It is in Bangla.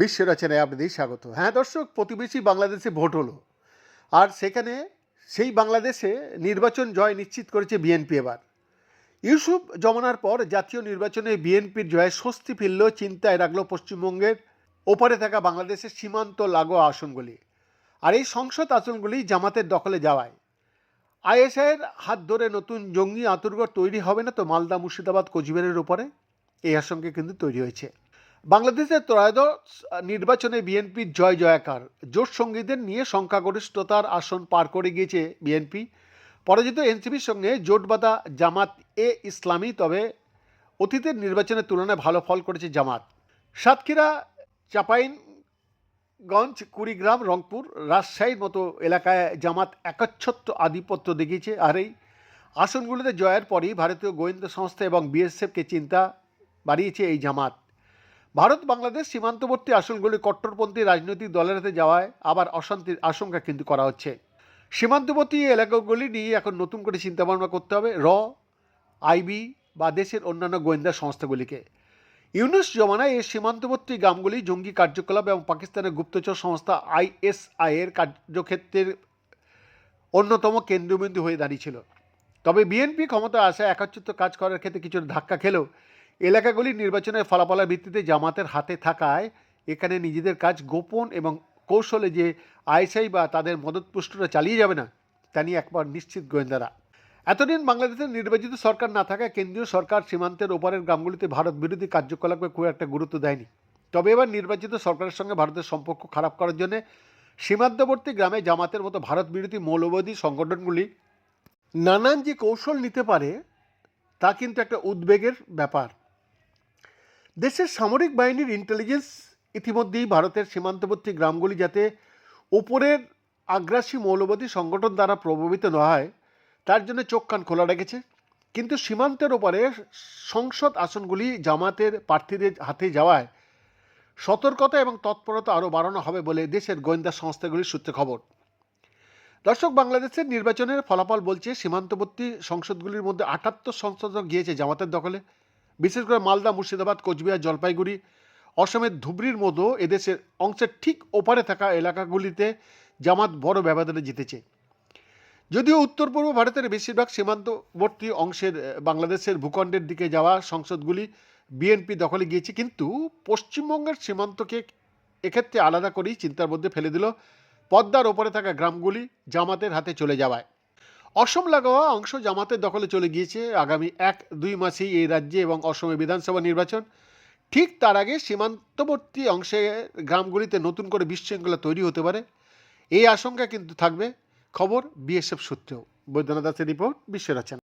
বিশ্ব রচনায় আপনাদের স্বাগত। হ্যাঁ দর্শক, প্রতিবেশী বাংলাদেশে ভোট হলো। আর সেখানে সেই বাংলাদেশে নির্বাচন জয় নিশ্চিত করেছে বিএনপি এবার। ইউসুফ জমানার পর জাতীয় নির্বাচনে বিএনপির জয়ে স্বস্তি ফিরল চিন্তায় রাখল পশ্চিমবঙ্গের ওপারে থাকা বাংলাদেশের সীমান্ত লাগোয়া আসনগুলি। আর এই সংসদ আসনগুলি জামাতের দখলে যাওয়ায়। আইএসআইয়ের হাত ধরে নতুন জঙ্গি আতুরগড় তৈরি হবে না তো মালদা, মুর্শিদাবাদ, কোচবিহারের উপরে? এই আশঙ্কা কিন্তু তৈরি হয়েছে। বাংলাদেশের ত্রয়োদশ নির্বাচনে বিএনপির জয় জয়াকার। জোট সঙ্গীদের নিয়ে সংখ্যাগরিষ্ঠতার আসন পার করে গিয়েছে বিএনপি। পরাজিত এনসিপির সঙ্গে জোট বাঁধা জামাত এ ইসলামী, তবে অতীতের নির্বাচনের তুলনায় ভালো ফল করেছে জামাত। সাতক্ষীরা চাপাইনগঞ্জ কুড়িগ্রাম, রংপুর, রাজশাহীর মতো এলাকায় জামাত একচ্ছত্র আধিপত্য দেখিয়েছে। আর এই আসনগুলিতে জয়ের পরই ভারতীয় গোয়েন্দা সংস্থা এবং বিএসএফকে চিন্তা বাড়িয়েছে এই জামাত। ভারত, বাংলাদেশ সীমান্তবর্তী আসনগুলি কট্টরপন্থী রাজনৈতিক দলের হাতে যাওয়ায় আবার অশান্তির আশঙ্কা কিন্তু করা হচ্ছে। সীমান্তবর্তী এলাকাগুলি নিয়ে এখন নতুন করে চিন্তাভাবনা করতে হবে। র, আইবি বা দেশের অন্যান্য গোয়েন্দা সংস্থাগুলিকে। ইউনুস জমানায় এই সীমান্তবর্তী গ্রামগুলি জঙ্গি কার্যকলাপ এবং পাকিস্তানের গুপ্তচর সংস্থা আইএসআই এর কার্যক্ষেত্রের অন্যতম কেন্দ্রবিন্দু হয়ে দাঁড়িয়েছিল। তবে বিএনপি ক্ষমতা আসা একত্রিত কাজ করার ক্ষেত্রে কিছু ধাক্কা খেলেও এলাকাগুলি নির্বাচনের ফলাফলের ভিত্তিতে জামাতের হাতে থাকায় এখানে নিজেদের কাজ গোপন এবং কৌশলে যে আইএসআই বা তাদের মদতপুষ্টরা চালিয়ে যাবে না, তা নিয়ে একবার নিশ্চিত গোয়েন্দারা। এতদিন বাংলাদেশের নির্বাচিত সরকার না থাকায় কেন্দ্রীয় সরকার সীমান্তের ওপারের গ্রামগুলিতে ভারত বিরোধী কার্যকলাপে খুব একটা গুরুত্ব দেয়নি। তবে এবার নির্বাচিত সরকারের সঙ্গে ভারতের সম্পর্ক খারাপ করার জন্য সীমান্তবর্তী গ্রামে জামাতের মতো ভারত বিরোধী মৌলবাদী সংগঠনগুলি নানান যে কৌশল নিতে পারে, তা কিন্তু একটা উদ্বেগের ব্যাপার। দেশের সামরিক বাহিনীর ইন্টেলিজেন্স ইতিমধ্যেই ভারতের সীমান্তবর্তী গ্রামগুলি যাতে ওপরের আগ্রাসী মৌলবাদী সংগঠন দ্বারা প্রভাবিত না হয় তার জন্য চোখ কান খোলা রেখেছে। কিন্তু সীমান্তের ওপারে সংসদ আসনগুলি জামাতের প্রার্থীদের হাতে যাওয়ায় সতর্কতা এবং তৎপরতা আরও বাড়ানো হবে বলে দেশের গোয়েন্দা সংস্থাগুলির সূত্রে খবর। দর্শক, বাংলাদেশের নির্বাচনের ফলাফল বলছে, সীমান্তবর্তী সংসদগুলির মধ্যে আটাত্তর সংসদ গিয়েছে জামাতের দখলে। বিশেষ করে মালদা, মুর্শিদাবাদ, কোচবিহার, জলপাইগুড়ি, অসমের ধুবড়ির মতো এদেশের অংশের ঠিক ওপারে থাকা এলাকাগুলিতে জামাত বড় ব্যবধানে জিতেছে। যদিও উত্তর পূর্ব ভারতের বেশিরভাগ সীমান্তবর্তী অংশের বাংলাদেশের ভূখণ্ডের দিকে যাওয়া সংসদগুলি বিএনপি দখলে গিয়েছে, কিন্তু পশ্চিমবঙ্গের সীমান্তকে এক্ষেত্রে আলাদা করেই চিন্তার মধ্যে ফেলে দিল পদ্মার ওপরে থাকা গ্রামগুলি জামাতের হাতে চলে যাওয়ায়। অসম লাগোয়া অংশ জামাতের দখলে চলে গিয়েছে। আগামী এক দুই মাসেই এই রাজ্যে এবং অসমে বিধানসভা নির্বাচন। ঠিক তার আগে সীমান্তবর্তী অংশে গ্রামগুলিতে নতুন করে বিশৃঙ্খলা তৈরি হতে পারে। এই আশঙ্কা কিন্তু থাকবে। খবর বিএসএফ সূত্রেও। বৈদ্যনাথ দাসের রিপোর্ট বিশ্ব রচনা।